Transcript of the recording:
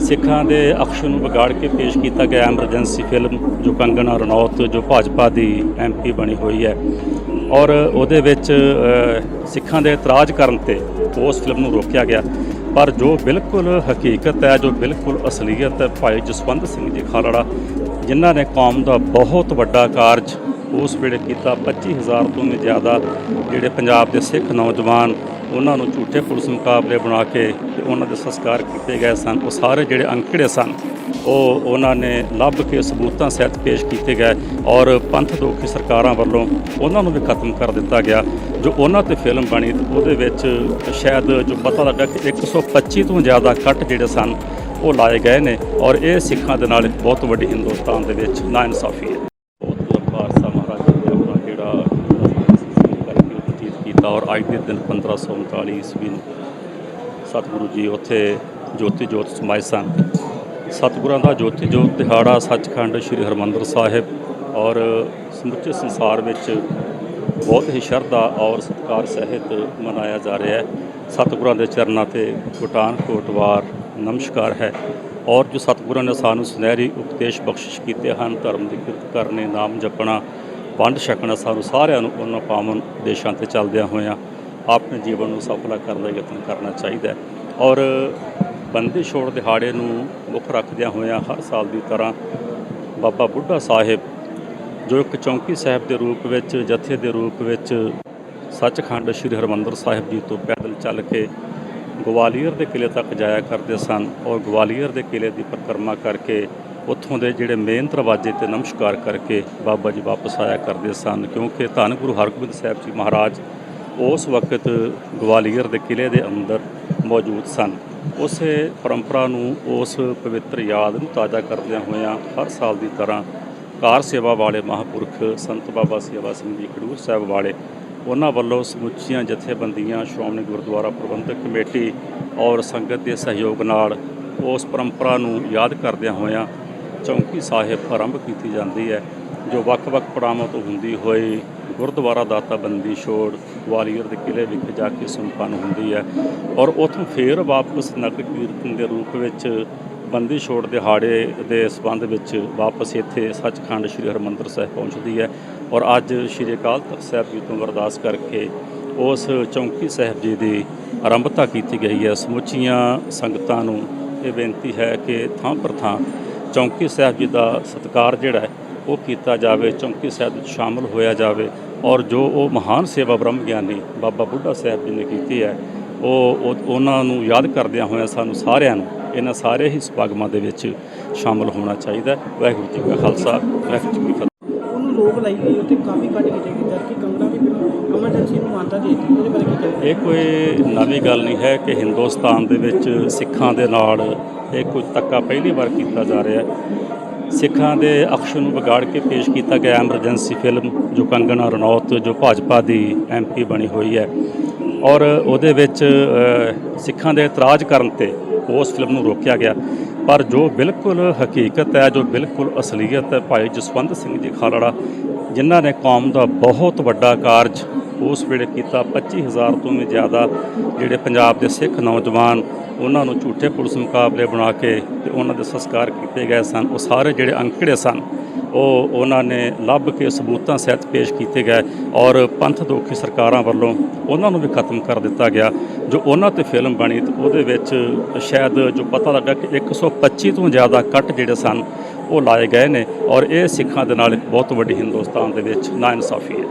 ਸਿੱਖਾਂ ਦੇ ਅਕਸ਼ ਨੂੰ ਵਿਗਾੜ ਕੇ ਪੇਸ਼ ਕੀਤਾ ਗਿਆ ਐਮਰਜੈਂਸੀ ਫਿਲਮ, ਜੋ ਕੰਗਨਾ ਰਣੌਤ, ਜੋ ਭਾਜਪਾ ਦੀ ਐਮਪੀ ਬਣੀ ਹੋਈ ਹੈ। ਔਰ ਉਹਦੇ ਵਿੱਚ ਸਿੱਖਾਂ ਦੇ ਇਤਰਾਜ਼ ਕਰਨ ਤੇ ਉਸ ਫਿਲਮ ਨੂੰ ਰੋਕਿਆ ਗਿਆ। ਪਰ ਜੋ ਬਿਲਕੁਲ ਹਕੀਕਤ ਹੈ, ਜੋ ਬਿਲਕੁਲ ਅਸਲੀਅਤ ਹੈ, ਭਾਈ ਜਸਵੰਤ ਸਿੰਘ ਜੀ ਖਾਲੜਾ, ਜਿਨ੍ਹਾਂ ਨੇ ਕੌਮ ਦਾ ਬਹੁਤ ਵੱਡਾ ਕਾਰਜ ਉਸ ਵੇਲੇ ਕੀਤਾ 25000 ਤੋਂ ਵੀ ਜ਼ਿਆਦਾ ਜਿਹੜੇ ਪੰਜਾਬ ਦੇ ਸਿੱਖ ਨੌਜਵਾਨ ਉਹਨਾਂ ਨੂੰ ਝੂਠੇ ਪੁਲਿਸ ਮੁਕਾਬਲੇ ਬਣਾ ਕੇ ਤੇ ਉਹਨਾਂ ਦੇ ਸੰਸਕਾਰ ਕੀਤੇ ਗਏ ਸਨ। ਉਹ ਸਾਰੇ ਜਿਹੜੇ ਅੰਕੜੇ ਸਨ, ਉਹ ਉਹਨਾਂ ਨੇ ਲੱਭ ਕੇ ਸਬੂਤਾਂ ਸਹਿਤ ਪੇਸ਼ ਕੀਤੇ ਗਏ ਔਰ ਪੰਥ ਦੋਖੀ ਸਰਕਾਰਾਂ ਵੱਲੋਂ ਉਹਨਾਂ ਨੂੰ ਵੀ ਖਤਮ ਕਰ ਦਿੱਤਾ ਗਿਆ। ਜੋ ਉਹਨਾਂ ਤੇ ਫਿਲਮ ਬਣੀ, ਉਹਦੇ ਵਿੱਚ ਸ਼ਾਇਦ ਜੋ ਪਤਾ ਲੱਗਾ ਕਿ 125 ਤੋਂ ਜ਼ਿਆਦਾ ਕੱਟ ਜਿਹੜੇ ਸਨ, ਉਹ ਲਾਏ ਗਏ ਨੇ ਔਰ ਇਹ ਸਿੱਖਾਂ ਦੇ ਨਾਲ ਇੱਕ ਬਹੁਤ ਵੱਡੀ ਹਿੰਦੁਸਤਾਨ ਦੇ ਵਿੱਚ ਨਾਇਨਸਾਫੀ ਹੈ। ਬਤੀਤ ਕੀਤਾ ਔਰ ਅੱਜ ਦੇ ਦਿਨ 1539 ਈਸਵੀ ਨੂੰ ਸਤਿਗੁਰੂ ਜੀ ਉੱਥੇ ਜੋਤੀ ਜੋਤ ਸਮਾਏ ਸਨ। ਸਤਿਗੁਰਾਂ ਦਾ ਜੋਤੀ ਜੋਤ ਦਿਹਾੜਾ ਸੱਚਖੰਡ ਸ੍ਰੀ ਹਰਮੰਦਰ ਸਾਹਿਬ ਔਰ ਸਮੁੱਚੇ ਸੰਸਾਰ ਵਿੱਚ ਬਹੁਤ ਹੀ ਸ਼ਰਧਾ ਔਰ ਸਤਿਕਾਰ ਸਹਿਤ ਮਨਾਇਆ ਜਾ ਰਿਹਾ ਹੈ। ਸਤਿਗੁਰਾਂ ਦੇ ਚਰਨਾਂ ਤੇ ਕੋਟਾਨ ਕੋਟਵਾਰ ਨਮਸਕਾਰ ਹੈ ਔਰ ਜੋ ਸਤਿਗੁਰਾਂ ਨੇ ਸਾਨੂੰ ਸੁਨਹਿਰੀ ਉਪਦੇਸ਼ ਬਖਸ਼ਿਸ਼ ਕੀਤੇ ਹਨ, ਧਰਮ ਦੀ ਕਿਰਤ ਕਰਨੇ, ਨਾਮ ਜਪਣਾ ਵੰਡ ਛਕਣਾ ਸਾਨੂੰ ਸਾਰਿਆਂ ਨੂੰ ਉਹਨਾਂ ਪਾਵਨ ਦੇਸ਼ਾਂ ਤੇ ਚੱਲਦਿਆਂ ਹੋਇਆਂ ਆਪਣੇ ਜੀਵਨ ਨੂੰ ਸਫਲਾ ਕਰਨ ਦਾ ਯਤਨ ਕਰਨਾ ਚਾਹੀਦਾ ਔਰ ਬੰਦੀ ਛੋੜ ਦਿਹਾੜੇ ਨੂੰ ਮੁੱਖ ਰੱਖਦਿਆਂ ਹੋਇਆਂ ਹਰ ਸਾਲ ਦੀ ਤਰ੍ਹਾਂ ਬਾਬਾ ਬੁੱਢਾ ਸਾਹਿਬ, ਜੋ ਇੱਕ ਚੌਂਕੀ ਸਾਹਿਬ ਦੇ ਰੂਪ ਵਿੱਚ, ਜਥੇ ਦੇ ਰੂਪ ਵਿੱਚ ਸੱਚਖੰਡ ਸ੍ਰੀ ਹਰਮੰਦਰ ਸਾਹਿਬ ਜੀ ਤੋਂ ਪੈਦਲ ਚੱਲ ਕੇ ਗਵਾਲੀਅਰ ਦੇ ਕਿਲੇ ਤੱਕ ਜਾਇਆ ਕਰਦੇ ਸਨ ਔਰ ਗਵਾਲੀਅਰ ਦੇ ਕਿਲੇ ਦੀ ਪਰਿਕਰਮਾ ਕਰਕੇ ਉੱਥੋਂ ਦੇ ਜਿਹੜੇ ਮੇਨ ਦਰਵਾਜ਼ੇ ਤੇ ਨਮਸਕਾਰ ਕਰਕੇ ਬਾਬਾ ਜੀ ਵਾਪਸ ਆਇਆ ਕਰਦੇ ਸਨ, ਕਿਉਂਕਿ ਧੰਨ ਗੁਰੂ ਹਰਗੋਬਿੰਦ ਸਾਹਿਬ ਜੀ ਮਹਾਰਾਜ ਉਸ ਵਕਤ ਗਵਾਲੀਅਰ ਦੇ ਕਿਲੇ ਦੇ ਅੰਦਰ ਮੌਜੂਦ ਸਨ। ਉਸੇ ਪਰੰਪਰਾ ਨੂੰ, ਉਸ ਪਵਿੱਤਰ ਯਾਦ ਨੂੰ ਤਾਜ਼ਾ ਕਰਦਿਆਂ ਹੋਇਆਂ ਹਰ ਸਾਲ ਦੀ ਤਰ੍ਹਾਂ ਕਾਰ ਸੇਵਾ ਵਾਲੇ ਮਹਾਂਪੁਰਖ ਸੰਤ ਬਾਬਾ ਸੇਵਾ ਸਿੰਘ ਜੀ ਖਡੂਰ ਸਾਹਿਬ ਵਾਲੇ ਉਹਨਾਂ ਵੱਲੋਂ ਸਮੁੱਚੀਆਂ ਜਥੇਬੰਦੀਆਂ, ਸ਼੍ਰੋਮਣੀ ਗੁਰਦੁਆਰਾ ਪ੍ਰਬੰਧਕ ਕਮੇਟੀ ਔਰ ਸੰਗਤ ਦੇ ਸਹਿਯੋਗ ਨਾਲ ਉਸ ਪਰੰਪਰਾ ਨੂੰ ਯਾਦ ਕਰਦਿਆਂ ਹੋਇਆਂ ਚੌਂਕੀ ਸਾਹਿਬ ਆਰੰਭ ਕੀਤੀ ਜਾਂਦੀ ਹੈ, ਜੋ ਵੱਖ-ਵੱਖ ਪੜਾਵਾਂ ਤੋਂ ਹੁੰਦੀ ਹੋਈ ਗੁਰਦੁਆਰਾ ਦਾਤਾ ਬੰਦੀ ਛੋੜ ਗਵਾਲੀਅਰ ਦੇ ਕਿਲੇ ਵਿਖੇ ਜਾ ਕੇ ਸੰਪੰਨ ਹੁੰਦੀ ਹੈ ਔਰ ਉੱਥੋਂ ਫੇਰ ਵਾਪਸ ਨਗਰ ਕੀਰਤਨ ਦੇ ਰੂਪ ਵਿੱਚ ਬੰਦੀ ਛੋੜ ਦਿਹਾੜੇ ਦੇ ਸਬੰਧ ਵਿੱਚ ਵਾਪਸ ਇੱਥੇ ਸੱਚਖੰਡ ਸ੍ਰੀ ਹਰਮੰਦਰ ਸਾਹਿਬ ਪਹੁੰਚਦੀ ਹੈ ਔਰ ਅੱਜ ਸ੍ਰੀ ਅਕਾਲ ਤਖਤ ਸਾਹਿਬ ਜੀ ਤੋਂ ਅਰਦਾਸ ਕਰਕੇ ਉਸ ਚੌਂਕੀ ਸਾਹਿਬ ਜੀ ਦੀ ਆਰੰਭਤਾ ਕੀਤੀ ਗਈ ਹੈ। ਸਮੁੱਚੀਆਂ ਸੰਗਤਾਂ ਨੂੰ ਇਹ ਬੇਨਤੀ ਹੈ ਕਿ ਥਾਂ ਪਰ ਥਾਂ ਚੌਂਕੀ ਸਾਹਿਬ ਜੀ ਦਾ ਸਤਿਕਾਰ ਜਿਹੜਾ ਹੈ ਉਹ ਕੀਤਾ ਜਾਵੇ ਚੌਂਕੀ ਸਾਹਿਬ ਵਿੱਚ ਸ਼ਾਮਲ ਹੋਇਆ ਜਾਵੇ ਔਰ ਜੋ ਉਹ ਮਹਾਨ ਸੇਵਾ ਬ੍ਰਹਮ ਗਿਆਨੀ ਬਾਬਾ ਬੁੱਢਾ ਸਾਹਿਬ ਜੀ ਨੇ ਕੀਤੀ ਹੈ ਉਹ ਉਹ- ਉਹਨਾਂ ਨੂੰ ਯਾਦ ਕਰਦਿਆਂ ਹੋਇਆਂ ਸਾਨੂੰ ਸਾਰਿਆਂ ਨੂੰ ਇਹਨਾਂ ਸਾਰੇ ਹੀ ਸਮਾਗਮਾਂ ਦੇ ਵਿੱਚ ਸ਼ਾਮਲ ਹੋਣਾ ਚਾਹੀਦਾ ਵਾਹਿਗੁਰੂ ਜੀ ਕਾ ਖਾਲਸਾ ਵਾਹਿਗੁਰੂ ਜੀ ਕੀ ਫਤਿਹ। ਉਹਨੂੰ ਰੋਕ ਲਾਈ ਗਈ ਉੱਤੇ ਕਾਫੀ ਕੱਟ ਕੀਤੇ ਜਦ ਕਿ ਕੰਗਣਾ ਵੀ ਐਮਰਜੈਂਸੀ ਨੂੰ ਮਾਨਤਾ ਦੇ ਦਿੱਤੀ। ਉਹਦੇ ਬਾਰੇ ਕੀ ਕਹਿੰਦੇ ਇਹ ਕੋਈ ਨਵੀਂ ਗੱਲ ਨਹੀਂ ਹੈ ਕਿ ਹਿੰਦੁਸਤਾਨ ਦੇ ਵਿੱਚ ਸਿੱਖਾਂ ਦੇ ਨਾਲ ਇਹ ਕੁਝ ਧੱਕਾ ਪਹਿਲੀ ਵਾਰ ਕੀਤਾ ਜਾ ਰਿਹਾ ਹੈ। ਸਿੱਖਾਂ ਦੇ ਅਕਸ਼ ਨੂੰ ਵਿਗਾੜ ਕੇ ਪੇਸ਼ ਕੀਤਾ ਗਿਆ ਐਮਰਜੈਂਸੀ ਫਿਲਮ, ਜੋ ਕੰਗਣਾ ਰਣੌਤ, ਜੋ ਭਾਜਪਾ ਦੀ ਐਮਪੀ ਬਣੀ ਹੋਈ ਹੈ। ਔਰ ਉਹਦੇ ਵਿੱਚ ਸਿੱਖਾਂ ਦੇ ਇਤਰਾਜ਼ ਕਰਨ ਤੇ ਉਸ ਫਿਲਮ ਨੂੰ ਰੋਕਿਆ ਗਿਆ। ਪਰ ਜੋ ਬਿਲਕੁਲ ਹਕੀਕਤ ਹੈ, ਜੋ ਬਿਲਕੁਲ ਅਸਲੀਅਤ ਹੈ, ਭਾਈ ਜਸਵੰਤ ਸਿੰਘ ਜੀ ਖਾਲੜਾ ਜਿਨ੍ਹਾਂ ਨੇ ਕੌਮ ਦਾ ਬਹੁਤ ਵੱਡਾ ਕਾਰਜ ਉਸ ਵੇਲੇ ਕੀਤਾ। 25000 ਤੋਂ ਵੀ ਜ਼ਿਆਦਾ ਜਿਹੜੇ ਪੰਜਾਬ ਦੇ ਸਿੱਖ ਨੌਜਵਾਨ ਉਹਨਾਂ ਨੂੰ ਝੂਠੇ ਪੁਲਿਸ ਮੁਕਾਬਲੇ ਬਣਾ ਕੇ ਤੇ ਉਹਨਾਂ ਦੇ ਸੰਸਕਾਰ ਕੀਤੇ ਗਏ ਸਨ। ਉਹ ਸਾਰੇ ਜਿਹੜੇ ਅੰਕੜੇ ਸਨ, ਉਹ ਉਹਨਾਂ ਨੇ ਲੱਭ ਕੇ ਸਬੂਤਾਂ ਸਹਿਤ ਪੇਸ਼ ਕੀਤੇ ਗਏ ਔਰ ਪੰਥ ਦੋਖੀ ਸਰਕਾਰਾਂ ਵੱਲੋਂ ਉਹਨਾਂ ਨੂੰ ਵੀ ਖਤਮ ਕਰ ਦਿੱਤਾ ਗਿਆ। ਜੋ ਉਹਨਾਂ ਤੇ ਫਿਲਮ ਬਣੀ ਉਹਦੇ ਵਿੱਚ ਸ਼ਾਇਦ ਜੋ ਪਤਾ ਲੱਗਾ ਕਿ 125 ਤੋਂ ਜ਼ਿਆਦਾ ਕੱਟ ਜਿਹੜੇ ਸਨ ਉਹ ਲਾਏ ਗਏ ਨੇ ਔਰ ਇਹ ਸਿੱਖਾਂ ਦੇ ਨਾਲ ਇੱਕ ਬਹੁਤ ਵੱਡੀ ਹਿੰਦੁਸਤਾਨ ਦੇ ਵਿੱਚ ਨਾਇਨਸਾਫੀ ਹੈ।